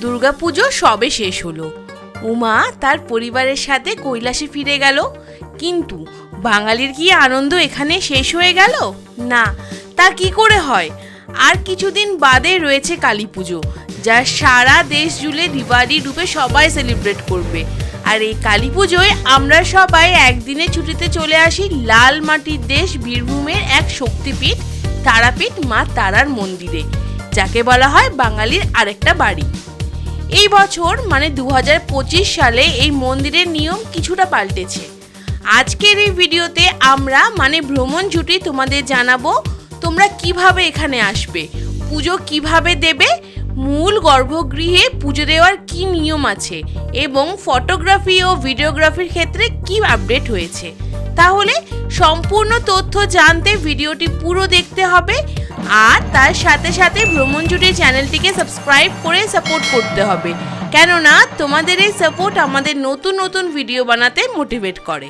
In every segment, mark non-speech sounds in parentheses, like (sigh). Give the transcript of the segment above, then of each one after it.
দুর্গাপুজো সবে শেষ হলো। উমা তার পরিবারের সাথে কৈলাসে ফিরে গেল। কিন্তু বাঙালির কি আনন্দ এখানে শেষ হয়ে গেল? না, তা কি করে হয়? আর কিছুদিন বাদে রয়েছে কালী পুজো, যা সারা দেশ জুড়ে দিওয়ালি রূপে সবাই সেলিব্রেট করবে। আর এই কালী পুজোয় আমরা সবাই একদিনের ছুটিতে চলে আসি লাল মাটির দেশ বীরভূমের এক শক্তিপীঠ, তারাপীঠ মা তারার মন্দিরে, যাকে বলা হয় বাঙালির আরেকটা বাড়ি। এই বছর মানে দু হাজার পঁচিশ সালে এই মন্দিরের নিয়ম কিছুটা পাল্টেছে। আজকের এই ভিডিওতে আমরা মানে ভ্রমণ জুটি তোমাদের জানাব, তোমরা কীভাবে এখানে আসবে, পুজো কীভাবে দেবে, মূল গর্ভগৃহে পুজো দেওয়ার কি নিয়ম আছে, এবং ফটোগ্রাফি ও ভিডিওগ্রাফির ক্ষেত্রে কি আপডেট হয়েছে। তাহলে সম্পূর্ণ তথ্য জানতে ভিডিওটি পুরো দেখতে হবে আর তার সাথে সাথে ভ্রমণ জুটে চ্যানেলটিকে সাবস্ক্রাইব করে সাপোর্ট করতে হবে। কেননা তোমাদের এই সাপোর্ট আমাদের নতুন নতুন ভিডিও বানাতে মোটিভেট করে।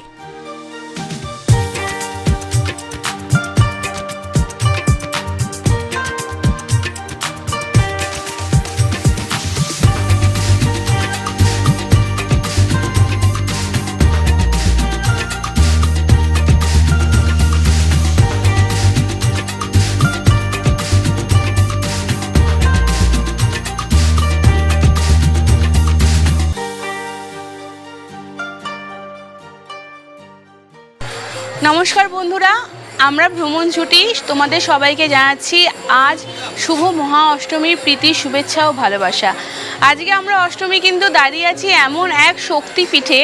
আমরা ভ্রমণ ছুটি তোমাদের সবাইকে জানাচ্ছি আজ শুভ মহা অষ্টমীর প্রীতি, শুভেচ্ছা ও ভালোবাসা। আজকে আমরা অষ্টমী কিন্তু দাঁড়িয়ে আছি এমন এক শক্তিপীঠে,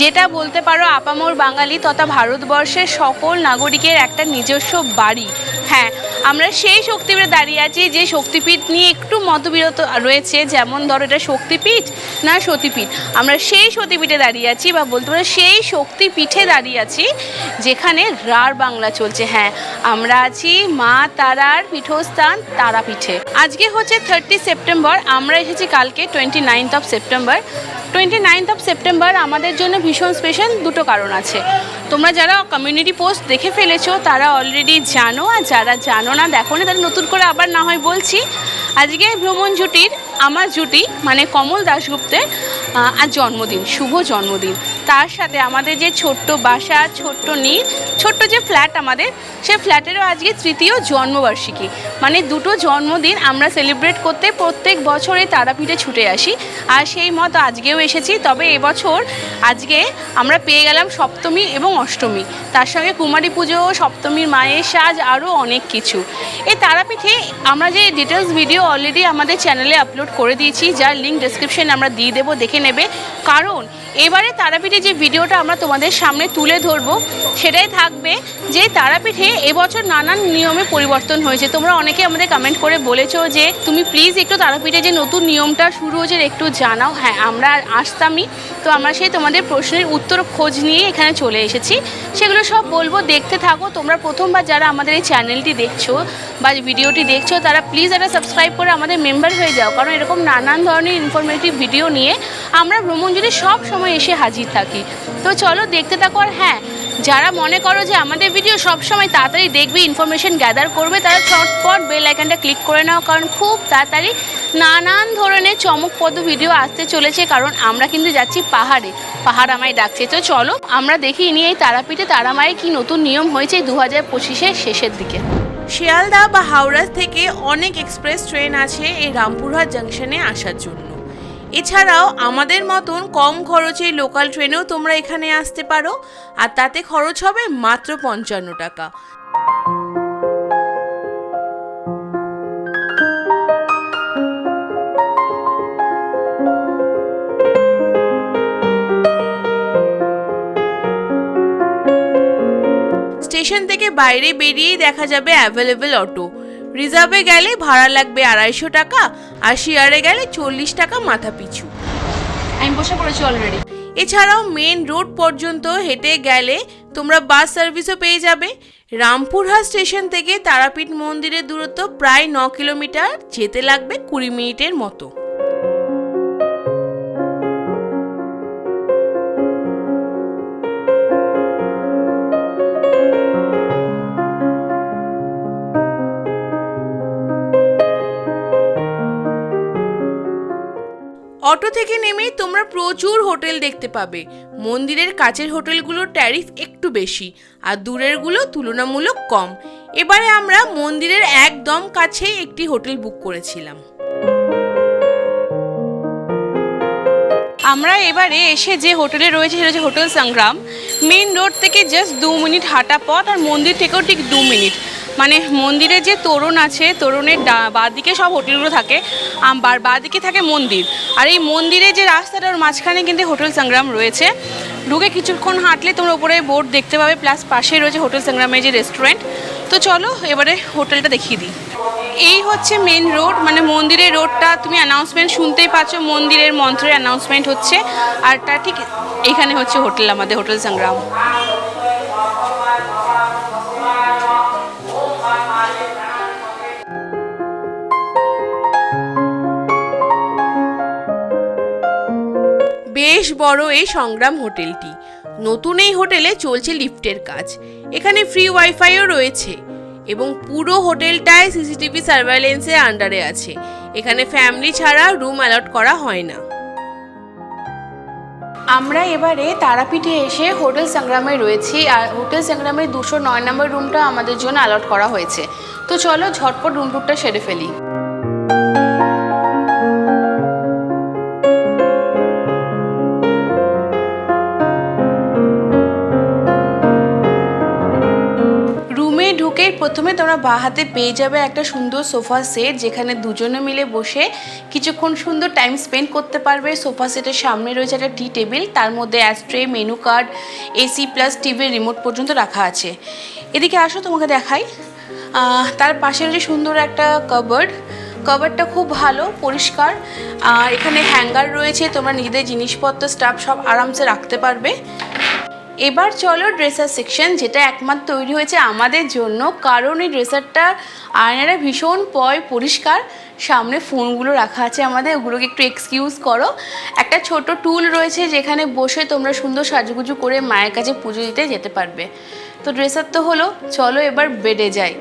যেটা বলতে পারো আপামোর বাঙালি তথা ভারতবর্ষের সকল নাগরিকের একটা নিজস্ব বাড়ি। হ্যাঁ আমরা সেই শক্তিপীঠে দাঁড়িয়ে আছি, যে শক্তিপীঠ নিয়ে একটু মতবিরত রয়েছে, যেমন ধরো এটা শক্তিপীঠ না সতীপীঠ। আমরা সেই সতীপীঠে দাঁড়িয়ে আছি বা বলতে পারো সেই শক্তিপীঠে দাঁড়িয়ে আছি, যেখানে রার বাংলা চলছে। হ্যাঁ আমরা আছি মা তারার পীঠস্থান তারাপীঠে। আজকে হচ্ছে থার্টি সেপ্টেম্বর আমরা এসেছি কালকে twenty ninth of September twenty ninth of September আমাদের জন্য ভীষণ স্পেশাল দুটো কারণ আছে। তোমরা যারা কমিউনিটি পোস্ট দেখে ফেলেছো, তারা অলরেডি জানো, আর যারা জানো না, দেখো না, তারা নতুন করে আবার না হয় বলছি। আজকে ভ্রমণ জুটির আমার জুটি মানে কমল দাশগুপ্তের আর জন্মদিন, শুভ জন্মদিন। তার সাথে আমাদের যে ছোট্ট বাসা, ছোট্ট নীল, ছোট্ট যে ফ্ল্যাট আমাদের, সে ফ্ল্যাটেরও আজকে তৃতীয় জন্মবার্ষিকী। মানে দুটো জন্মদিন আমরা সেলিব্রেট করতে প্রত্যেক বছরে তারাপীঠে ছুটে আসি। আর সেই মতো আজকেও এসেছি, তবে এবছর আজকে আমরা পেয়ে গেলাম সপ্তমী এবং অষ্টমী। তার সঙ্গে কুমারী পুজো, সপ্তমীর মায়ের সাজ, আরও অনেক কিছু। এই তারাপীঠে আমরা যে ডিটেলস ভিডিও অলরেডি আমাদের চ্যানেলে আপলোড করে দিয়েছি, যার লিঙ্ক ডিসক্রিপশানে আমরা দিয়ে দেবো, দেখে নেবে। কারণ এবারে তারাপীঠে যে ভিডিওটা আমরা তোমাদের সামনে তুলে ধরবো, সেটাই থাকবে যে তারাপীঠে এবছর নানান নিয়মে পরিবর্তন হয়েছে। তোমরা অনেকে আমাদের কমেন্ট করে বলেছ যে, তুমি প্লিজ একটু তারাপীঠে যে নতুন নিয়মটা শুরু হয়েছে একটু জানাও। হ্যাঁ আমরা আসতামই। তো আমরা সেই তোমাদের প্রশ্নের উত্তর খোঁজ নিয়ে এখানে চলে এসেছি। সেগুলো সব বলব, দেখতে থাকো। তোমরা প্রথমবার যারা আমাদের এই চ্যানেলটি দেখছ বা ভিডিওটি দেখছ, তারা প্লিজ একটা সাবস্ক্রাইব করে আমাদের মেম্বার হয়ে যাও। কারণ এরকম নানান ধরনের ইনফরমেটিভ ভিডিও নিয়ে আমরা ভ্রমণ যদি সব সময় এসে হাজির থাকি। তো চলো দেখতে থাকো আর হ্যাঁ যারা মনে করো যে আমাদের ভিডিও সব সময় তাড়াতাড়ি দেখবে ইনফরমেশন গ্যাদার করবে, তারা চটপট বেল আইকনটা ক্লিক করে নাও, কারণ খুব তাড়াতাড়ি নানান ধরনের চমকপদ ভিডিও আসতে চলেছে, কারণ আমরা কিন্তু যাচ্ছি পাহাড়ে। পাহাড় আমায় ডাকছে। তো চলো আমরা দেখি নিয়ে এই তারাপীঠে তারামায়ে কি নতুন নিয়ম হয়েছে দু হাজার পঁচিশের শেষের দিকে। শিয়ালদা বা হাওড়া থেকে অনেক এক্সপ্রেস ট্রেন আছে এই রামপুরহাট জাংশনে আসার জন্য। এছাড়াও আমাদের মতন কম খরচে লোকাল ট্রেনেও তোমরা এখানে আসতে পারো, আর তাতে খরচ হবে মাত্র পঞ্চান্ন টাকা। স্টেশন থেকে বাইরে বেরিয়েই দেখা যাবে অ্যাভেলেবেল অটো। রিজার্ভে গেলে ভাড়া লাগবে আড়াইশো টাকা আর শেয়ারে গেলে চল্লিশ টাকা মাথা পিছু। আমি বসে পড়েছি অলরেডি এছাড়াও মেন রোড পর্যন্ত হেঁটে গেলে তোমরা বাস সার্ভিসও পেয়ে যাবে। রামপুরহাট স্টেশন থেকে তারাপীঠ মন্দিরের দূরত্ব প্রায় ন কিলোমিটার যেতে লাগবে কুড়ি মিনিটের মতো। অটো থেকে নেমেই তোমরা প্রচুর হোটেল দেখতে পাবে। মন্দিরের কাছের হোটেলগুলোর ট্যারিফ একটু বেশি, আর দূরেরগুলো তুলনামূলক কম। এবারে আমরা মন্দিরের একদম কাছেই একটি হোটেল বুক করেছিলাম। আমরা এবারে এসে যে হোটেলে রয়েছে সেটা হচ্ছে হোটেল সংগ্রাম। মেন রোড থেকে জাস্ট দু মিনিট হাঁটা পথ, আর মন্দির থেকেও ঠিক দু মিনিট। মানে মন্দিরে যে তোরণ আছে, তোরণের বাঁদিকে সব হোটেলগুলো থাকে আর বাঁদিকে থাকে মন্দির। আর এই মন্দিরে যে রাস্তাটার মাঝখানে কিন্তু হোটেল সংগ্রাম রয়েছে। ঢুকে কিছুক্ষণ হাঁটলে তোমরা উপরে বোর্ড দেখতে পাবে, প্লাস পাশেই রয়েছে হোটেল সংগ্রামের যে রেস্টুরেন্ট। তো চলো, এবারে হোটেলটা দেখিয়ে দিই। এই হচ্ছে মেন রোড মানে মন্দিরের রোডটা তুমি অ্যানাউন্সমেন্ট শুনতেই পাচ্ছ, মন্দিরের মন্ত্রের অ্যানাউন্সমেন্ট হচ্ছে। আর তা ঠিক এখানে হচ্ছে হোটেল, আমাদের হোটেল সংগ্রাম। বেশ বড় এই সংগ্রাম হোটেলটি। নতুন এই হোটেলে চলছে লিফটের কাজ। এখানে ফ্রি ওয়াইফাইও রয়েছে এবং পুরো হোটেলটায় সিসিটিভি সার্ভেলেন্সের আন্ডারে আছে। এখানে ফ্যামিলি ছাড়া রুম অ্যালট করা হয় না। আমরা এবারে তারাপীঠে এসে হোটেল সংগ্রামে রয়েছি। আর হোটেল সংগ্রামের দুশো নয় নম্বর রুমটা আমাদের জন্য অ্যালট করা হয়েছে। তো চলো ঝটপট রুম টুরটা সেরে ফেলি। প্রথমে তোমরা বাঁ হাতে পেয়ে যাবে একটা সুন্দর সোফা সেট, যেখানে দুজনে মিলে বসে কিছুক্ষণ সুন্দর টাইম স্পেন্ড করতে পারবে। সোফা সেটের সামনে রয়েছে একটা টি টেবিল তার মধ্যে ashtray menu card AC plus টিভির রিমোট পর্যন্ত রাখা আছে। এদিকে আসো, তোমাকে দেখাই। তার পাশে রয়েছে সুন্দর একটা কাবার্ড কভারটা খুব ভালো, পরিষ্কার। আর এখানে হ্যাঙ্গার রয়েছে, তোমরা নিজেদের জিনিসপত্র স্টাফ সব আরামসে রাখতে পারবে। এবার চলো ড্রেসার সেকশন, যেটা একমাত্র তৈরি হয়েছে আমাদের জন্য, কারণ এই ড্রেসারটা আয়নাটা ভীষণ পয় পরিষ্কার। সামনে ফোনগুলো রাখা আছে আমাদের, ওগুলোকে একটু এক্সকিউজ করো। একটা ছোট টুল রয়েছে যেখানে বসে তোমরা সুন্দর সাজুগুজু করে মায়ের কাছে পুজো দিতে যেতে পারবে। তো ড্রেসার তো হলো, চলো এবার বেডে যাই।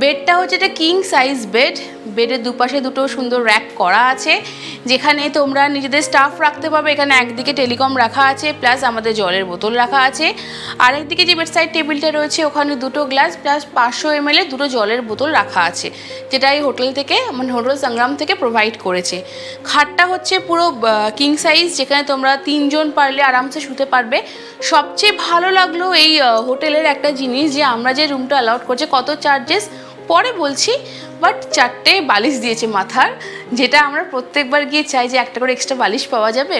বেডটা হচ্ছে একটা কিং সাইজ বেড বেডের দুপাশে দুটো সুন্দর র্যাক করা আছে। যেখানে তোমরা নিজেদের স্টাফ রাখতে পারবে, এখানে একদিকে টেলিকম রাখা আছে প্লাস আমাদের জলের বোতল রাখা আছে। আরেকদিকে যে বেডসাইড টেবিলটা রয়েছে, ওখানে দুটো গ্লাস প্লাস পাঁচশো এম দুটো জলের বোতল রাখা আছে, যেটা এই হোটেল থেকে মানে হোটেল সংগ্রাম থেকে প্রোভাইড করেছে। খাটটা হচ্ছে পুরো কিং সাইজ যেখানে তোমরা তিনজন পারলে আরামসে শুতে পারবে। সবচেয়ে ভালো লাগল এই হোটেলের একটা জিনিস যে আমরা যে রুমটা অ্যালাউড করছে, কত চার্জেস পরে বলছি বাট চারটে বালিশ দিয়েছে মাথার, যেটা আমরা প্রত্যেকবার গিয়ে চাই যে একটা করে এক্সট্রা বালিশ পাওয়া যাবে।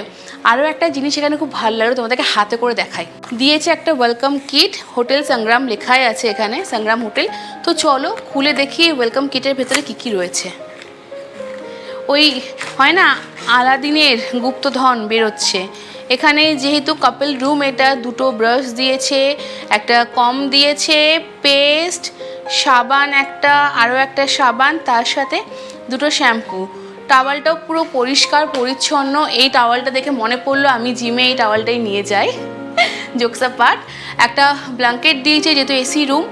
আরও একটা জিনিস এখানে খুব ভালো লাগল, তোমাদেরকে হাতে করে দেখাই। দিয়েছে একটা ওয়েলকাম কিট হোটেল সংগ্রাম লেখাই আছে এখানে সংগ্রাম হোটেল তো চলো, খুলে দেখি ওয়েলকাম কিটের ভেতরে কী কী রয়েছে। ওই, হয় না, আলাদিনের গুপ্তধন বেরোচ্ছে। এখানে যেহেতু কাপল রুম এটা, দুটো ব্রাশ দিয়েছে, একটা কম দিয়েছে পেস্ট সাবান একটা আরও একটা সাবান, তার সাথে দুটো শ্যাম্পু। টাওয়ালটাও পুরো পরিষ্কার, পরিচ্ছন্ন। এই টাওয়ালটা দেখে মনে পড়ল আমি জিমে এই টাওয়ালটাই নিয়ে যাই। (laughs) জোকসা পাট একটা ব্ল্যাঙ্কেট দিয়েছে যেহেতু এসি রুম।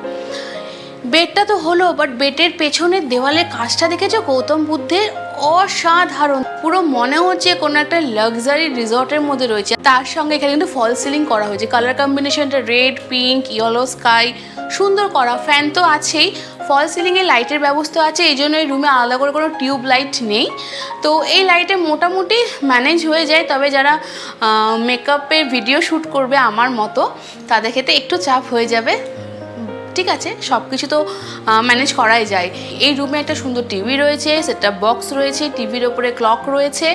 বেডটা তো হলো বাট বেডের পেছনের দেওয়ালের কাজটা দেখেছ? গৌতম বুদ্ধের অসাধারণ। পুরো মনে হচ্ছে কোনো একটা লাক্সারি রিসর্টের মধ্যে রয়েছে। তার সঙ্গে এখানে কিন্তু ফল সিলিং করা হয়েছে। কালার কম্বিনেশনটা রেড পিঙ্ক ইয়েলো স্কাই সুন্দর করা। ফ্যান তো আছেই। ফল সিলিংয়ে লাইটের ব্যবস্থা আছে, এই জন্য এই রুমে আলাদা করে কোনো টিউব লাইট নেই। তো এই লাইটে মোটামুটি ম্যানেজ হয়ে যায়, তবে যারা মেকআপের ভিডিও শ্যুট করবে আমার মতো, তাদের ক্ষেত্রে একটু চাপ হয়ে যাবে। ঠিক আছে সব কিছু তো ম্যানেজ করাই যায়। এই রুমে একটা সুন্দর টিভি রয়েছে সেটা বক্স রয়েছে টিভির ওপরে ক্লক রয়েছে।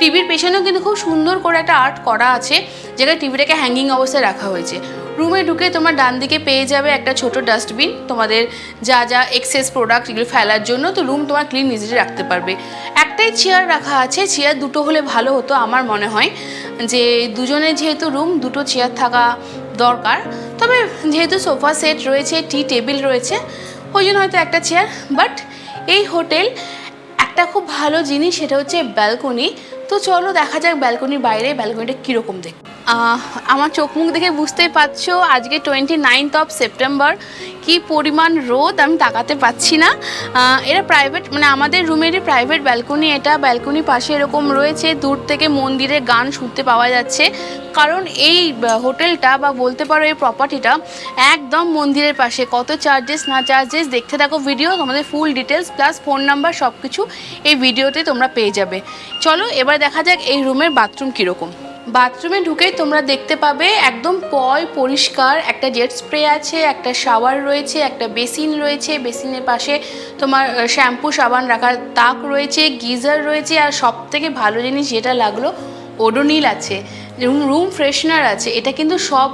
টিভির পেছনেও কিন্তু খুব সুন্দর করে একটা আর্ট করা আছে যেটা টিভিটাকে হ্যাঙ্গিং অবস্থায় রাখা হয়েছে। রুমে ঢুকে তোমার ডান দিকে পেয়ে যাবে একটা ছোট ডাস্টবিন তোমাদের যা যা এক্সেস প্রোডাক্ট এগুলো ফেলার জন্য, তো রুম তোমার ক্লিন নিজে রাখতে পারবে। একটাই চেয়ার রাখা আছে চেয়ার দুটো হলে ভালো হতো আমার মনে হয়, যে দুজনের যেহেতু রুম দুটো চেয়ার থাকা দরকার। তবে যেহেতু সোফা সেট রয়েছে টি টেবিল রয়েছে ওই জন্য হয়তো একটা চেয়ার বাট এই হোটেল একটা খুব ভালো জিনিস সেটা হচ্ছে ব্যালকনি তো চলো দেখা যাক ব্যালকনির বাইরে ব্যালকনিটা কীরকম দেখ আহ, আমার চোখ মুখ দেখে বুঝতেই পারছ, আজকে টোয়েন্টি নাইনথ অফ সেপ্টেম্বর কি পরিমাণ রোদ, আমি তাকাতে পাচ্ছি না। এরা প্রাইভেট মানে আমাদের রুমেরই প্রাইভেট ব্যালকনি এটা। ব্যালকনি পাশে এরকম রয়েছে, দূর থেকে মন্দিরে গান শুনতে পাওয়া যাচ্ছে। কারণ এই হোটেলটা বা বলতে পারো এই প্রপার্টিটা একদম মন্দিরের পাশে। কত চার্জেস না চার্জেস দেখতে থাকো ভিডিও তোমাদের full details plus phone number সব কিছু এই ভিডিওতে তোমরা পেয়ে যাবে। চলো, এবার দেখা যাক এই রুমের বাথরুম কীরকম। বাথরুমে ঢুকেই তোমরা দেখতে পাবে একদম পয় পরিষ্কার, একটা জেট স্প্রে আছে, একটা শাওয়ার রয়েছে, একটা বেসিন রয়েছে, বেসিনের পাশে তোমার শ্যাম্পু, সাবান রাখার তাক রয়েছে, গিজার রয়েছে, আর সব থেকে ভালো জিনিস যেটা লাগল, ওডোনিল আছে। রুম রুম ফ্রেশনার আছে, এটা কিন্তু সব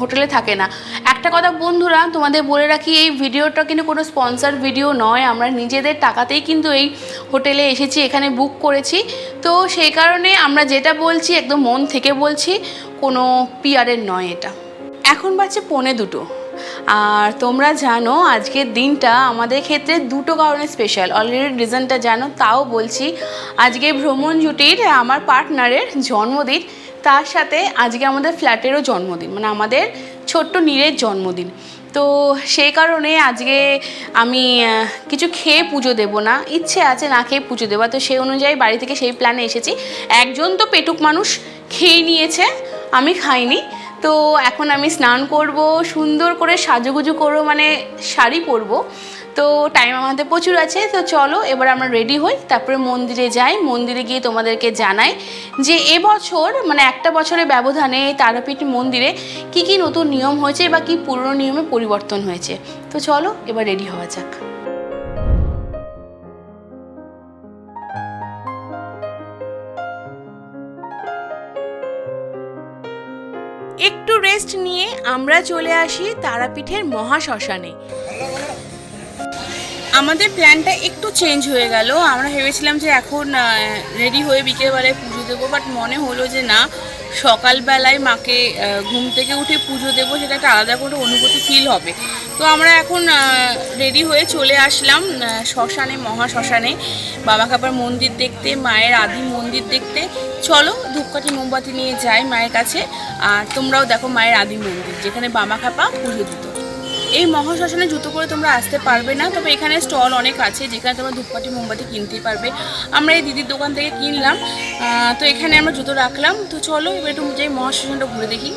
হোটেলে থাকে না। একটা কথা বন্ধুরা, তোমাদের বলে রাখি, এই ভিডিওটা কিন্তু কোনো স্পন্সার ভিডিও নয়। আমরা নিজেদের টাকাতেই কিন্তু এই হোটেলে এসেছি, এখানে বুক করেছি। তো সেই কারণে আমরা যেটা বলছি, একদম মন থেকে বলছি, কোনো পিয়ারের নয় এটা। এখন বাজছে পৌনে দুটো। আর তোমরা জানো, আজকের দিনটা আমাদের ক্ষেত্রে দুটো কারণে স্পেশাল অলরেডি রিজনটা জানো, তাও বলছি, আজকে ভ্রমণ জুটির আমার পার্টনারের জন্মদিন। তার সাথে আজকে আমাদের ফ্ল্যাটেরও জন্মদিন মানে আমাদের ছোট্ট নীরের জন্মদিন। তো সেই কারণে আজকে আমি কিছু খেয়ে পুজো দেব না, ইচ্ছে আছে না খেয়ে পুজো দেওয়া। তো সেই অনুযায়ী বাড়ি থেকে সেই প্ল্যানে এসেছি। একজন তো পেটুক মানুষ, খেয়ে নিয়েছে, আমি খাইনি। তো এখন আমি স্নান করব, সুন্দর করে সাজুগুজু করব মানে শাড়ি পরবো। তো টাইম আমাদের প্রচুর আছে, তো চলো এবার আমরা রেডি হই। তারপরে মন্দিরে যাই। মন্দিরে গিয়ে তোমাদেরকে জানাই যে এবছর মানে একটা বছরের ব্যবধানে তারাপীঠ মন্দিরে কি কি নতুন নিয়ম হয়েছে বা কি পুরনো নিয়মে পরিবর্তন হয়েছে। তো চলো এবার রেডি হওয়া যাক। একটু রেস্ট নিয়ে আমরা চলে আসি তারাপীঠের মহাশ্মশানে। আমাদের প্ল্যানটা একটু চেঞ্জ হয়ে গেল। আমরা ভেবেছিলাম যে এখন রেডি হয়ে বিকেলবেলায় পুজো দেবো বাট মনে হলো যে না, সকালবেলায় মাকে ঘুম থেকে উঠে পুজো দেবো, সেটা একটা আলাদা করে অনুভূতি ফিল হবে। তো আমরা এখন রেডি হয়ে চলে আসলাম শ্মশানে, মহা শ্মশানে। বাবা কাপার মন্দির দেখতে, মায়ের আদি মন্দির দেখতে। চলো, ধূপকাঠি, মোমবাতি নিয়ে যাই মায়ের কাছে। আর তোমরাও দেখো মায়ের আদি মন্দির, যেখানে বামা খাপা পুজো দিত। এই মহাশ্মশানে জুতো করে তোমরা আসতে পারবে না, তবে এখানে স্টল অনেক আছে যেখানে তোমরা ধূপকাঠি, মোমবাতি কিনতেই পারবে। আমরা এই দিদির দোকান থেকে কিনলাম তো এখানে আমরা জুতো রাখলাম। তো চলো এবার একটু যাই মহাশ্মশানটা ঘুরে দেখি।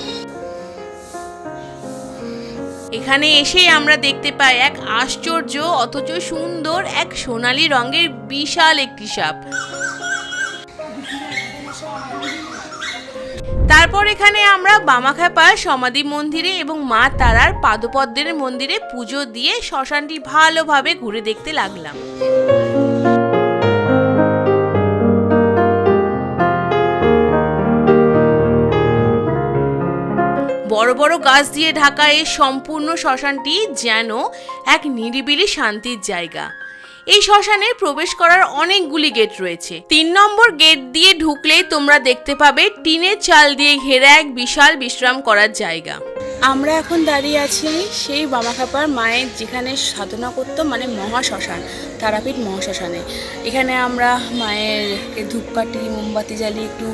এখানে এসেই আমরা দেখতে পাই এক আশ্চর্য, অথচ সুন্দর এক সোনালী রঙের বিশাল একটি সাপ। তারপর এখানে আমরা বামাখ্যাপা, সমাধি মন্দিরে এবং মা তারার পাদপদ্মের মন্দিরে পুজো দিয়ে শ্মশানটি ভালোভাবে ঘুরে দেখতে লাগলাম। বড় বড় গাছ দিয়ে ঢাকা এই সম্পূর্ণ শ্মশানটি যেন এক নিরিবিলি শান্তির জায়গা। এই শ্মশানে প্রবেশ করার অনেকগুলি গেট রয়েছে। তিন নম্বর গেট দিয়ে ঢুকলেই তোমরা দেখতে পাবে টিনের চাল দিয়ে ঘেরা এক বিশাল বিশ্রাম করার জায়গা। আমরা এখন দাঁড়িয়ে আছি সেই বামাখাপার মায়ের যেখানে সাধনা করতো মানে মহাশ্মশান, তারাপীঠ মহাশ্মশানে। এখানে আমরা মায়ের ধূপকাঠি, মোমবাতি জ্বালিয়ে একটু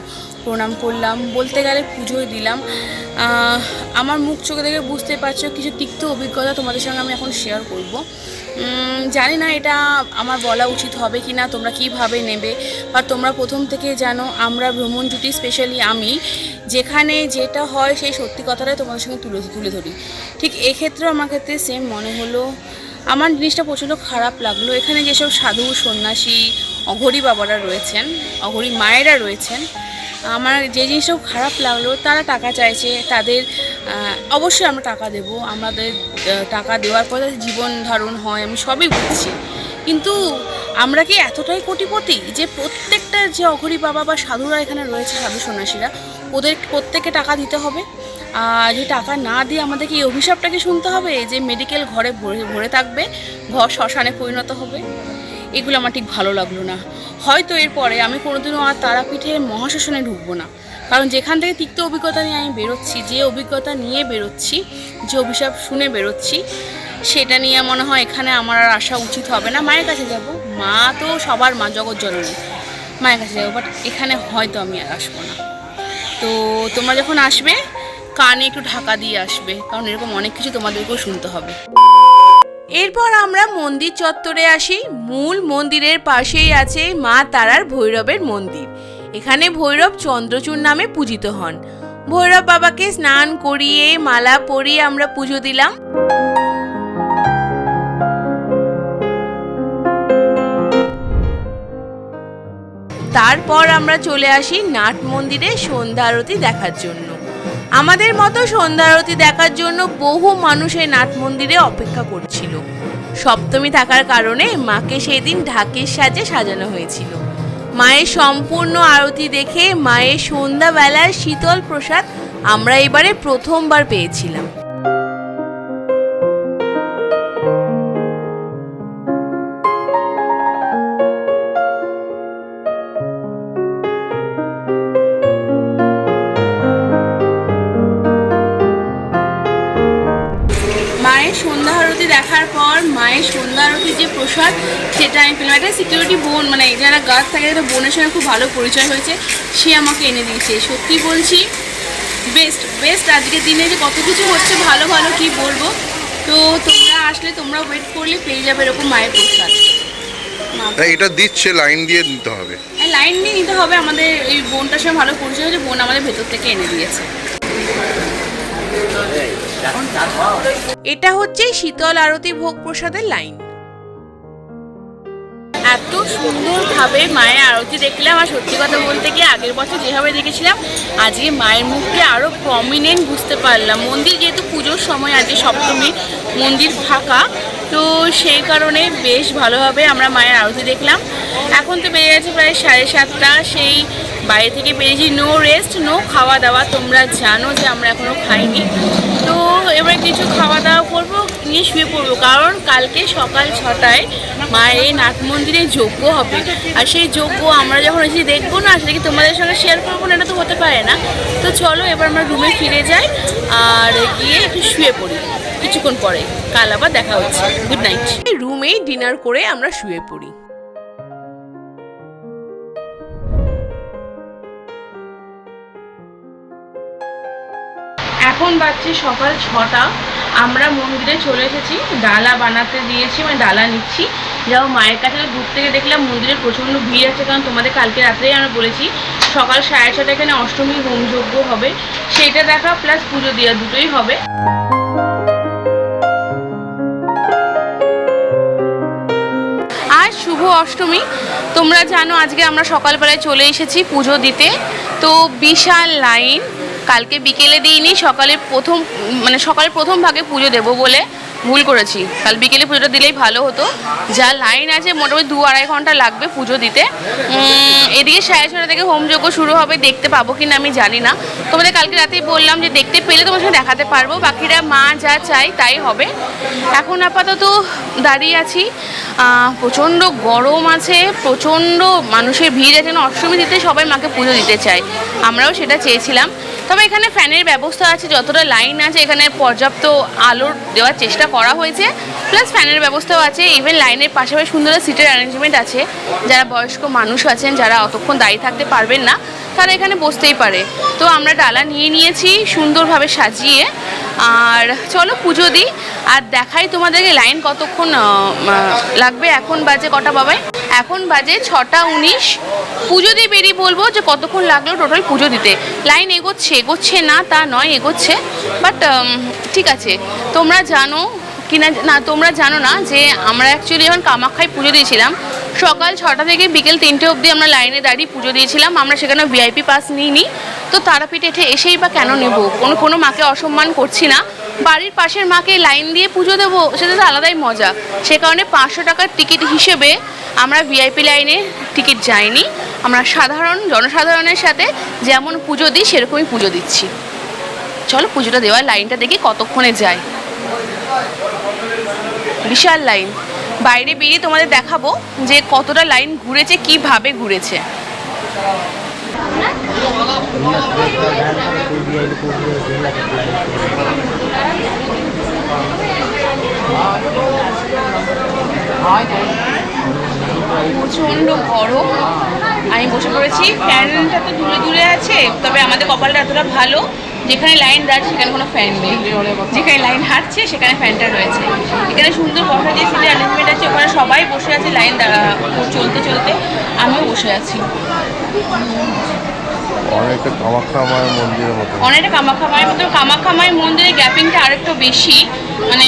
প্রণাম করলাম, বলতে গেলে পুজোই দিলাম। আমার মুখ চোখে দেখে বুঝতে পারছ, কিছু তিক্ত অভিজ্ঞতা তোমাদের সঙ্গে আমি এখন শেয়ার করব। জানি না এটা আমার বলা উচিত হবে কি না তোমরা কীভাবে নেবে, বা তোমরা প্রথম থেকে জানো আমরা ভ্রমণ জুটি স্পেশালি আমি, যেখানে যেটা হয় সেই সত্যি কথাটাই তোমাদের সঙ্গে তুলে তুলে ধরি। ঠিক এক্ষেত্রেও আমার ক্ষেত্রে সেম মনে হলো। আমার জিনিসটা প্রচণ্ড খারাপ লাগল। এখানে যেসব সাধু, সন্ন্যাসী, অঘরী বাবারা রয়েছেন, অঘরী মায়েরা রয়েছেন আমার যে জিনিসটা খারাপ লাগল, তারা টাকা চাইছে, তাদের অবশ্যই আমরা টাকা দেব। আমাদের টাকা দেওয়ার পর জীবন ধারণ হয়, আমি সবই বুঝছি। কিন্তু আমরা কি এতটাই কোটিপতি যে প্রত্যেকটা যে অঘরী বাবা বা সাধুরা এখানে রয়েছে, সাধু সন্ন্যাসীরা, ওদের প্রত্যেকে টাকা দিতে হবে? আর যে টাকা না দিয়ে আমাদেরকে এই অভিশাপটাকে শুনতে হবে? যে মেডিকেল ঘরে ভরে ভরে থাকবে, ঘর শ্মশানে পরিণত হবে? এগুলো আমার ঠিক ভালো লাগল না। হয়তো এরপরে আমি কোনোদিনও আর তারাপীঠে মহাশ্মশানে ঢুকবো না। কারণ যেখান থেকে তিক্ত অভিজ্ঞতা নিয়ে আমি বেরোচ্ছি, যে অভিজ্ঞতা নিয়ে বেরোচ্ছি, যে অভিশাপ শুনে বেরোচ্ছি, সেটা নিয়ে মনে হয় এখানে আমার আর আসা উচিত হবে না। মায়ের কাছে যাব। মা তো সবার মা, জগৎ জননী। মায়ের কাছে যাব বাট এখানে হয়তো আমি আর আসব না। তো তোমরা যখন আসবে, কানে একটু ঢাকা দিয়ে আসবে, কারণ এরকম অনেক কিছু তোমাদেরকেও শুনতে হবে। এরপর আমরা মন্দির চত্বরে আসি। মূল মন্দিরের পাশেই আছে মা তারার ভৈরবের মন্দির। এখানে ভৈরব চন্দ্রচূড় নামে পূজিত হন। ভৈরব বাবাকে স্নান করিয়ে মালা পরিয়ে আমরা পুজো দিলাম। তারপর আমরা চলে আসি নাট মন্দিরে সন্ধ্যা আরতি দেখার জন্য। আমাদের মতো সন্ধ্যা আরতি দেখার জন্য বহু মানুষ এই নাট মন্দিরে অপেক্ষা করছিল। সপ্তমী থাকার কারণে মাকে সেই দিন ঢাকের সাজে সাজানো হয়েছিল। মায়ের সম্পূর্ণ আরতি দেখে মায়ের সন্ধ্যাবেলার শীতল প্রসাদ আমরা এবারে প্রথমবার পেয়েছিলাম। গার্ড থাকে একটা বোনের সঙ্গে খুব ভালো পরিচয় হয়েছে। সে আমাকে এনে দিয়েছে। সত্যি বলছি বেস্ট বেস্ট আজকের দিনে যে কত কিছু হচ্ছে ভালো ভালো কি বলব? তো তোমরা আসলে তোমরা ওয়েট করলে পেয়ে যাবে এরকম মায়ের প্রসাদ। মা- এটা দিচ্ছে লাইন দিয়ে নিতে হবে। হ্যাঁ, লাইন দিয়ে নিতে হবে। আমাদের এই বোনটার সঙ্গে ভালো পরিচয় হয়েছে বোন আমাদের ভেতর থেকে এনে দিয়েছে। এটা হচ্ছে শীতল আরতি ভোগ প্রসাদের লাইন সুন্দরভাবে মায়ের আরতি দেখলাম। আর সত্যি কথা বলতে গিয়ে আগের বছর যেভাবে দেখেছিলাম, আজকে মায়ের মুখকে আরও প্রমিনেন্ট বুঝতে পারলাম। মন্দির যেহেতু পুজোর সময়, আজকে সপ্তমী, মন্দির ফাঁকা, তো সেই কারণে বেশ ভালোভাবে আমরা মায়ের আরতি দেখলাম। এখন তো বেড়ে গেছে প্রায় সাড়ে সাতটা, সেই বাইরে থেকে বেরিয়েছি নো রেস্ট নো খাওয়া দাওয়া। তোমরা জানো যে আমরা এখনও খাইনি। এবার কিছু খাওয়া দাওয়া করব নিয়ে শুয়ে পড়ব। কারণ কালকে সকাল ছটায় মায়ের এই নাট মন্দিরে যজ্ঞ হবে। আর সেই যজ্ঞ আমরা যখন এসে দেখব না, সেটা কি তোমাদের সঙ্গে শেয়ার করব না? এটা তো হতে পারে না। তো চলো এবার আমরা রুমে ফিরে যাই আর গিয়ে একটু শুয়ে পড়ি। কিছুক্ষণ পরে কাল আবার দেখা হচ্ছে। গুড নাইট রুমেই ডিনার করে আমরা শুয়ে পড়ি। এখন বাজছে সকাল ছটা। আমরা মন্দিরে চলে এসেছি। ডালা বানাতে দিয়েছি মানে ডালা নিচ্ছি। যাও মায়ের কাছে দূর থেকে দেখলাম মন্দিরে প্রচণ্ড ভিড় আছে, কারণ তোমাদের কালকে রাত্রেই আমরা বলেছি সকাল সাড়ে ছটা এখানে অষ্টমী হোমযজ্ঞ হবে। সেটা দেখা প্লাস পুজো দেওয়া দুটোই হবে। আজ শুভ অষ্টমী। তোমরা জানো আজকে আমরা সকালবেলায় চলে এসেছি পুজো দিতে। তো বিশাল লাইন। কালকে বিকেলে দিইনি, সকালে প্রথম মানে সকালে প্রথম ভাগে পুজো দেবো বলে ভুল করেছি। কাল বিকেলে পুজোটা দিলেই ভালো হতো। যা লাইন আছে, মোটামুটি দু আড়াই ঘণ্টা লাগবে পুজো দিতে। এদিকে সাড়ে ছটা থেকে হোমযজ্ঞ শুরু হবে, দেখতে পাবো কি না আমি জানি না। তোমাদের কালকে রাতেই বললাম যে দেখতে পেলে তোমার সঙ্গে দেখাতে পারব। বাকিরা মা যা চাই তাই হবে। এখন আপাতত দাঁড়িয়ে আছি। প্রচণ্ড গরম আছে, প্রচণ্ড মানুষের ভিড় আছে। অষ্টমী দিতে সবাই মাকে পুজো দিতে চায়। আমরাও সেটা চেয়েছিলাম। তবে এখানে ফ্যানের ব্যবস্থা আছে, যতটা লাইন আছে, এখানে পর্যাপ্ত আলোর দেওয়ার চেষ্টা করা হয়েছে। প্লাস ফ্যানের ব্যবস্থাও আছে ইভেন লাইনের পাশাপাশি সুন্দর সিটের অ্যারেঞ্জমেন্ট আছে। যারা বয়স্ক মানুষ আছেন, যারা অতক্ষণ দাঁড়িয়ে থাকতে পারবেন না, তারা এখানে বসতেই পারে। তো আমরা ডালা নিয়ে নিয়েছি, সুন্দরভাবে সাজিয়ে। আর চলো পুজো দিই, আর দেখাই তোমাদেরকে লাইন কতক্ষণ লাগবে। এখন বাজে কটা বাবাই? এখন বাজে ছটা উনিশ। পুজো দিয়ে বেরিয়ে বলব যে কতক্ষণ লাগল টোটাল পুজো দিতে। লাইন এগোচ্ছে এগোচ্ছে না তা নয়, এগোচ্ছে। বাট ঠিক আছে। তোমরা জানো কিনা না, তোমরা জানো না যে আমরা অ্যাকচুয়ালি যখন কামাখ্যায় পুজো দিয়েছিলাম। সকাল ছটা থেকে বিকেল তিনটে অবধি আমরা লাইনে দাঁড়িয়ে পুজো দিয়েছিলাম। আমরা সেখানে ভিআইপি পাস নিইনি। তো তারাপীঠে এঠে এসেই বা কেন নেব? কোনো কোনো মাকে অসম্মান করছি না। বাড়ির পাশের মাকে লাইন দিয়ে পুজো দেবো, সেটা তো আলাদাই মজা। সে কারণে পাঁচশো টাকার টিকিট হিসেবে আমরা ভিআইপি লাইনে টিকিট যাইনি। আমরা সাধারণ, জনসাধারণের সাথে যেমন পুজো দিই, সেরকমই পুজো দিচ্ছি। চলো পুজোটা দেওয়ার লাইনটা দেখি কতক্ষণে যায়। বিশাল লাইন বাইরে বেরিয়ে তোমাদের দেখাবো যে কতটা লাইন ঘুরেছে কীভাবে ঘুরেছে। প্রচণ্ড গরম। আমি বসে পড়েছি। ফ্যানটা তো দূরে দূরে আছে তবে আমাদের কপালটা এতটা ভালো যেখানে লাইন দাঁড়ছে সেখানে কোনো ফ্যান নেই। যেখানে লাইন হাঁটছে সেখানে ফ্যানটা রয়েছে। এখানে সুন্দর বসা দিয়ে সিটে অ্যারেঞ্জমেন্ট আছে ওখানে সবাই বসে আছে লাইন দাঁড়া চলতে চলতে। আমিও বসে আছি। অনেকটা কামাখ্যা মায়ের মন্দিরের মতো। অনেকটা কামাখ্যা মায়ের মতো। কামাখ্যা মায়ের মন্দিরের গ্যাপিংটা আরেকটু বেশি। মানে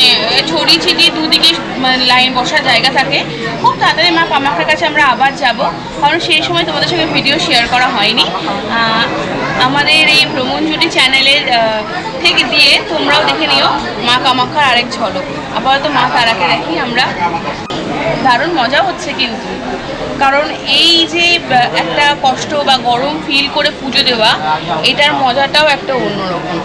ছড়িয়ে ছিটিয়ে দুদিকে মানে লাইন বসার জায়গা থাকে। খুব তাড়াতাড়ি মা কামাখ্যার কাছে আমরা আবার যাব। কারণ সেই সময় তোমাদের সঙ্গে ভিডিও শেয়ার করা হয়নি। আমাদের এই ভ্রমণ জুটি চ্যানেলের থেকে দিয়ে তোমরাও দেখে নিও মা কামাখ্যার আরেক ঝলক। আপাতত মা তারাকে দেখি আমরা। দারুণ মজা হচ্ছে কিন্তু। কারণ এই যে একটা কষ্ট বা গরম ফিল করে পুজো দেওয়া, এটার মজাটাও একটা অন্যরকম।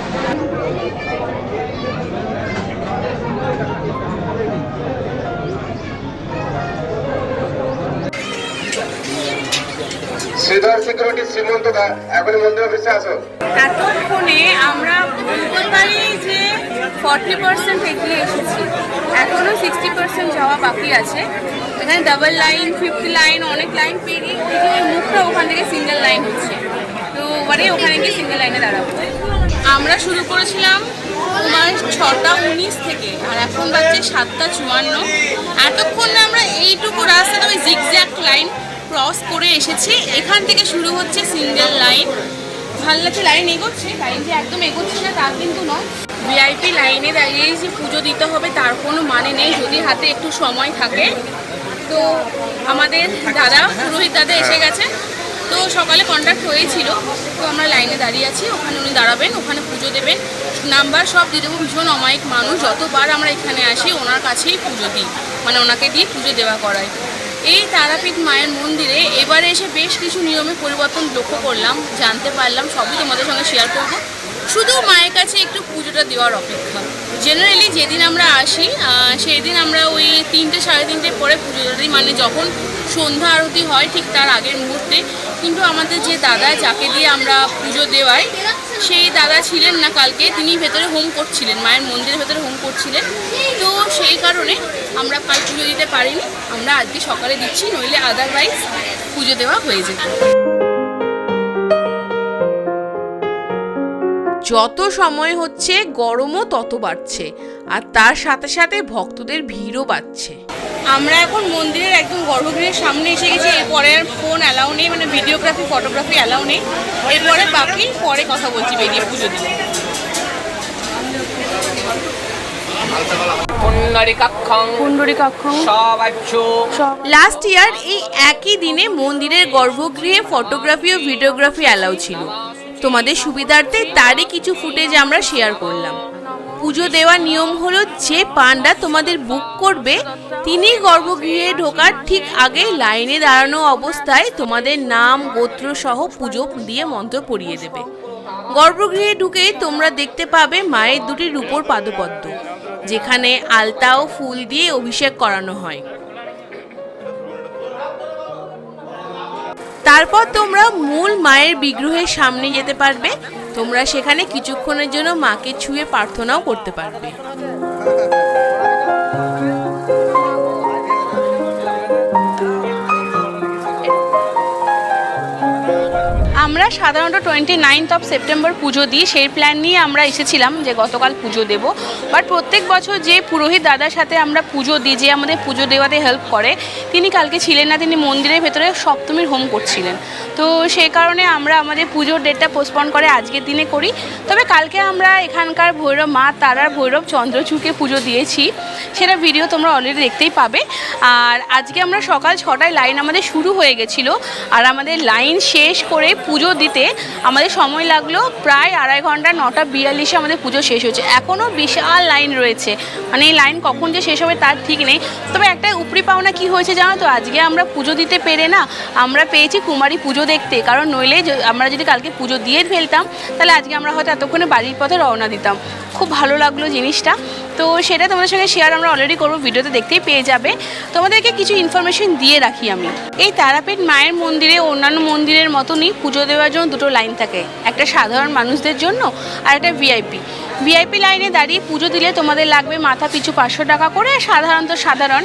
শ্রীধর সিকিউরিটি শ্রীমন্ত দা, এখনই মন্দির অফিসে আসো এতক্ষণে আমরা বলতে যে ফর্টি পার্সেন্ট এগিয়ে এসেছি। এখনও সিক্সটি পার্সেন্ট যাওয়া বাকি আছে। এখানে ডাবল লাইন ফিফথ লাইন অনেক লাইন পেরিয়ে মুখটা ওখান থেকে সিঙ্গেল লাইন হচ্ছে। তো এবারে ওখানে গিয়ে সিঙ্গেল লাইনে দাঁড়াবো। আমরা শুরু করেছিলাম তোমার ছটা উনিশ থেকে, আর এখন বাজছে সাতটা চুয়ান্ন। এতক্ষণ আমরা এইটুকু রাস্তাটা এসেছি। এখান থেকে শুরু হচ্ছে সিঙ্গেল লাইন ভালো লাগছে লাইন এগোচ্ছে লাইন যে একদম এগোচ্ছে না তা কিন্তু নয়। ভিআইপি লাইনে দাঁড়িয়ে যে পুজো দিতে হবে তার কোনো মানে নেই, যদি হাতে একটু সময় থাকে। তো আমাদের দাদা, পুরোহিত দাদা এসে গেছে। তো সকালে কন্ট্যাক্ট হয়েছিল। তো আমরা লাইনে দাঁড়িয়ে আছি, ওখানে উনি দাঁড়াবেন, ওখানে পুজো দেবেন। নাম্বার সব দিয়ে দেবো, ভীষণ অমায়িক মানুষ। যতবার আমরা এখানে আসি, ওনার কাছেই পুজো দিই। মানে ওনাকে দিয়ে পুজো দেওয়া করায় এই তারাপীঠ মায়ের মন্দিরে এবারে এসে বেশ কিছু নিয়মে পরিবর্তন লক্ষ্য করলাম, জানতে পারলাম, সবই তোমাদের সঙ্গে শেয়ার করব। শুধু মায়ের কাছে একটু পুজোটা দেওয়ার অপেক্ষা। জেনারেলি যেদিন আমরা আসি সেই দিন আমরা ওই তিনটে সাড়ে তিনটে পরে পুজোটা দিই। মানে যখন সন্ধ্যা আরতি হয় ঠিক তার আগের মুহূর্তে। কিন্তু আমাদের যে দাদা, যাকে দিয়ে আমরা পুজো দেওয়াই, সেই দাদা ছিলেন না কালকে, তিনি ভেতরে হোম করছিলেন, মায়ের মন্দিরের ভেতরে হোম করছিলেন। তো সেই কারণে আমরা কাল পুজো দিতে পারিনি, আমরা আজকে সকালে দিচ্ছি, নইলে আদারওয়াইজ পুজো দেওয়া হয়ে যেত। যত সময় হচ্ছে, গরমও তত বাড়ছে, আর তার সাথে সাথে ভক্তদের ভিড়ও বাড়ছে। আমরা এখন মন্দিরের একদম গর্ভগৃহের সামনে এসে গেছি এরপরে আর ফোন অ্যালাউ নেই মানে ভিডিওগ্রাফি ফটোগ্রাফি অ্যালাউ নেই। এরপরে বাকি পরে কথা বলছি বেরিয়ে পুজো সবাচ্ছু। লাস্ট ইয়ার এই একই দিনে মন্দিরের গর্ভগৃহে ফটোগ্রাফি ও ভিডিওগ্রাফি অ্যালাউ ছিল। তোমাদের সুবিধার্থে তারই কিছু ফুটেজ আমরা শেয়ার করলাম। পুজো দেওয়ার নিয়ম হলো, যে পান্ডা তোমাদের বুক করবে তিনি গর্ভগৃহে ঢোকার ঠিক আগে লাইনে দাঁড়ানো অবস্থায় তোমাদের নাম, গোত্র সহ পুজো দিয়ে মন্ত্র পড়িয়ে দেবে। গর্ভগৃহে ঢুকেই তোমরা দেখতে পাবে মায়ের দুটি রূপোর পাদপদ্ম, যেখানে আলতা ও ফুল দিয়ে অভিষেক করানো হয়। তারপর তোমরা মূল মায়ের বিগ্রহের সামনে যেতে পারবে তোমরা সেখানে কিছুক্ষণের জন্য মাকে ছুঁয়ে প্রার্থনাও করতে পারবে। আমরা সাধারণত টোয়েন্টি নাইনথ অফ সেপ্টেম্বর পুজো দিই। সেই প্ল্যান নিয়ে আমরা এসেছিলাম যে গতকাল পুজো দেব। বাট প্রত্যেক বছর যে পুরোহিত দাদার সাথে আমরা পুজো দিই, যে আমাদের পুজো দেওয়াতে হেল্প করে, তিনি কালকে ছিলেন না, তিনি মন্দিরের ভেতরে সপ্তমীর হোম করছিলেন। তো সেই কারণে আমরা আমাদের পুজোর ডেটটা পোস্টপন করে আজকের দিনে করি। তবে কালকে আমরা এখানকার ভৈরব, মা তারার ভৈরব, চন্দ্রচূড়কে পুজো দিয়েছি। সেটা ভিডিও তোমরা অলরেডি দেখতেই পাবে। আর আজকে আমরা সকাল ছটায় লাইন আমাদের শুরু হয়ে গেছিল। আর আমাদের লাইন শেষ করে পুজো দিতে আমাদের সময় লাগল প্রায় আড়াই ঘণ্টা, নটা বিয়াল্লিশে আমাদের পুজো শেষ হয়েছে। এখনও বিশাল লাইন রয়েছে। মানে এই লাইন কখন যে শেষ হবে তার ঠিক নেই। তবে একটা উপরি পাওনা কি হয়েছে জানো তো? আজকে আমরা পুজো দিতে পেরে না, আমরা পেয়েছি কুমারী পুজো দেখতে। কারণ নইলে আমরা যদি কালকে পুজো দিয়ে ফেলতাম, তাহলে আজকে আমরা হয়তো এতক্ষণে বাড়ির পথে রওনা দিতাম। খুব ভালো লাগল জিনিসটা। তো সেটা তোমাদের সঙ্গে শেয়ার আমরা অলরেডি করব, ভিডিওতে দেখতেই পেয়ে যাবে। তোমাদেরকে কিছু ইনফরমেশন দিয়ে রাখি আমি। এই তারাপীঠ মায়ের মন্দিরে অন্যান্য মন্দিরের মতনই পুজো দেওয়ার জন্য দুটো লাইন থাকে। একটা সাধারণ মানুষদের জন্য আর একটা ভিআইপি ভিআইপি লাইনে দাঁড়িয়ে পুজো দিলে তোমাদের লাগবে মাথা পিছু পাঁচশো টাকা করে, সাধারণত সাধারণ।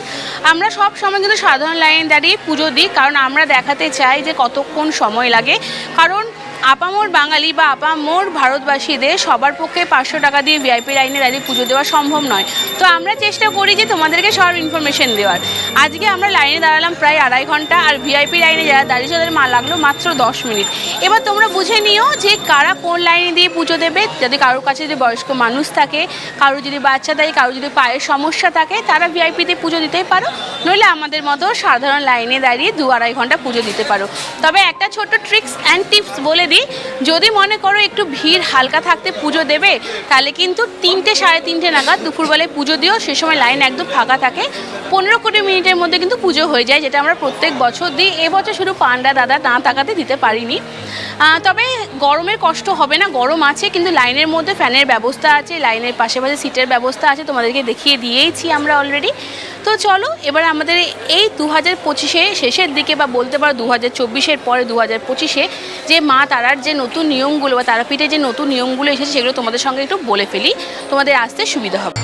আমরা সব সময় কিন্তু সাধারণ লাইনে দাঁড়িয়ে পুজো দিই, কারণ আমরা দেখাতে চাই যে কতক্ষণ সময় লাগে। কারণ আপামোর বাঙালি বা আপামোর ভারতবাসীদের সবার পক্ষে পাঁচশো টাকা দিয়ে ভিআইপি লাইনে দাঁড়িয়ে পুজো দেওয়া সম্ভব নয়। তো আমরা চেষ্টা করি যে তোমাদেরকে সব ইনফরমেশন দেওয়ার। আজকে আমরা লাইনে দাঁড়ালাম প্রায় আড়াই ঘণ্টা আর ভিআইপি লাইনে যারা দাঁড়িয়েছে তাদের মা লাগল মাত্র দশ মিনিট। এবার তোমরা বুঝে নিও যে কারা কোন লাইনে দিয়ে পুজো দেবে। যদি কারোর কাছে যদি বয়স্ক মানুষ থাকে কারোর যদি বাচ্চা থাকে কারোর যদি পায়ের সমস্যা থাকে, তারা ভিআইপিতে পুজো দিতেই পারো। নইলে আমাদের মতো সাধারণ লাইনে দাঁড়িয়ে দু আড়াই ঘণ্টা পুজো দিতে পারো। তবে একটা ছোট্ট ট্রিক্স অ্যান্ড টিপস বলে দিই যদি মনে করো একটু ভিড় হালকা থাকতে পুজো দেবে, তাহলে কিন্তু তিনটে সাড়ে তিনটে নাগাদ দুপুরবেলায় পুজো দিও সে সময় লাইন একদম ফাঁকা থাকে। পনেরো কুড়ি মিনিটের মধ্যে কিন্তু পুজো হয়ে যায়, যেটা আমরা প্রত্যেক বছর দিই। এবছর শুধু পান্ডা দাদা না তাকাতে দিতে পারিনি। তবে গরমের কষ্ট হবে না, গরম আছে, কিন্তু লাইনের মধ্যে ফ্যানের ব্যবস্থা আছে, লাইনের পাশে পাশে সিটের ব্যবস্থা আছে, তোমাদেরকে দেখিয়ে দিয়েইছি আমরা অলরেডি তো চলো, এবার আমাদের এই দু হাজার পঁচিশে শেষের দিকে বা বলতে পারো দু হাজার চব্বিশের পরে দু হাজার পঁচিশে যে মা তারার যে নতুন নিয়মগুলো বা তারাপীঠে যে নতুন নিয়মগুলো এসেছে সেগুলো তোমাদের সঙ্গে একটু বলে ফেলি। তোমাদের আসতে সুবিধা হবে।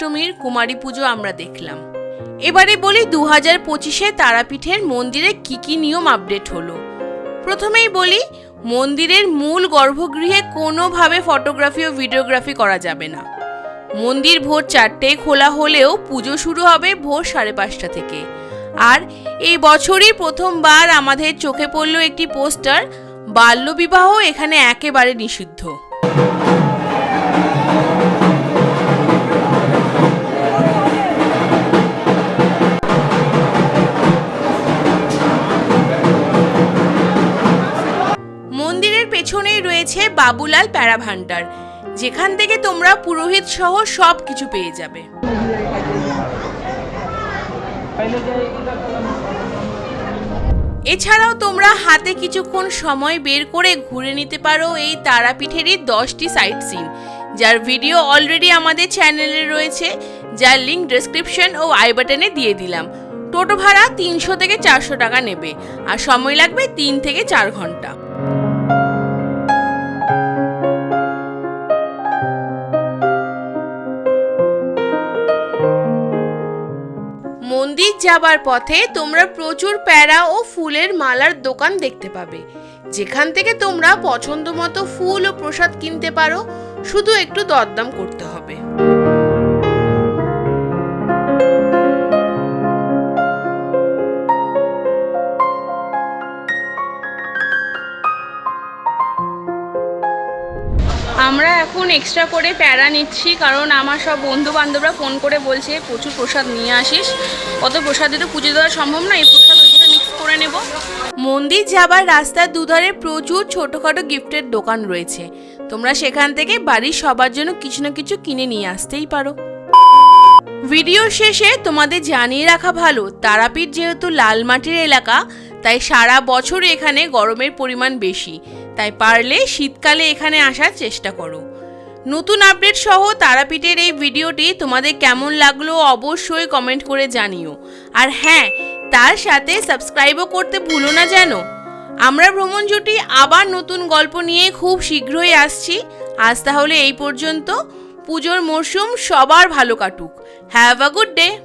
অষ্টমীর কুমারী পুজো আমরা দেখলাম। এবারে বলি দু হাজার পঁচিশে তারাপীঠের মন্দিরে কি কি নিয়ম আপডেট হলো। প্রথমেই বলি, মন্দিরের মূল গর্ভগৃহে কোনোভাবে ফটোগ্রাফি ও ভিডিওগ্রাফি করা যাবে না। মন্দির ভোর চারটেয় খোলা হলেও পুজো শুরু হবে ভোর সাড়ে পাঁচটা থেকে। আর এই বছরই প্রথমবার আমাদের চোখে পড়ল একটি পোস্টার, বাল্যবিবাহ এখানে একেবারে নিষিদ্ধ। পেছনেই রয়েছে বাবুলাল প্যারাভান্ডার যেখান থেকে তোমরা পুরোহিত সহ সব কিছু পেয়ে যাবে। এছাড়াও তোমরা হাতে কিছুক্ষণ সময় বের করে ঘুরে নিতে পারো এই তারাপীঠেরই দশটি সাইট সিন, যার ভিডিও অলরেডি আমাদের চ্যানেলে রয়েছে, যার লিঙ্ক ডেসক্রিপশন ও আই বাটনে দিয়ে দিলাম। টোটো ভাড়া তিনশো থেকে চারশো টাকা নেবে, আর সময় লাগবে তিন থেকে চার ঘণ্টা। মন্দির যাবার পথে তোমরা প্রচুর প্যারা ও ফুলের মালার দোকান দেখতে পাবে। যেখান থেকে তোমরা পছন্দ মতো ফুল ও প্রসাদ কিনতে পারো। শুধু একটু দরদাম করতে হবে। এখন এক্সট্রা করে প্যারা নিচ্ছি, কারণ আমার সব বন্ধু বান্ধবরা ফোন করে বলছে, প্রচুর প্রসাদ নিয়ে আসিস। অত প্রসাদ দিতে পুজো দেওয়া সম্ভব না এই প্রসাদ মিক্স করে নেব। মন্দির যাবার রাস্তার দুধারে প্রচুর ছোটখাটো গিফটের দোকান রয়েছে। তোমরা সেখান থেকে বাড়ির সবার জন্য কিছু না কিছু কিনে নিয়ে আসতেই পারো। ভিডিও শেষে তোমাদের জানিয়ে রাখা ভালো, তারাপীঠ যেহেতু লাল মাটির এলাকা, তাই সারা বছর এখানে গরমের পরিমাণ বেশি। তাই পারলে শীতকালে এখানে আসার চেষ্টা করো। নতুন আপডেট সহ তারাপীঠের এই ভিডিওটি তোমাদের কেমন লাগল অবশ্যই কমেন্ট করে জানিও। আর হ্যাঁ তার সাথে সাবস্ক্রাইবও করতে ভুলো না যেন আমরা ভ্রমণ জুটি আবার নতুন গল্প নিয়ে খুব শীঘ্রই আসছি। আজ তাহলে এই পর্যন্ত। পুজোর মরশুম সবার ভালো কাটুক। Have a good day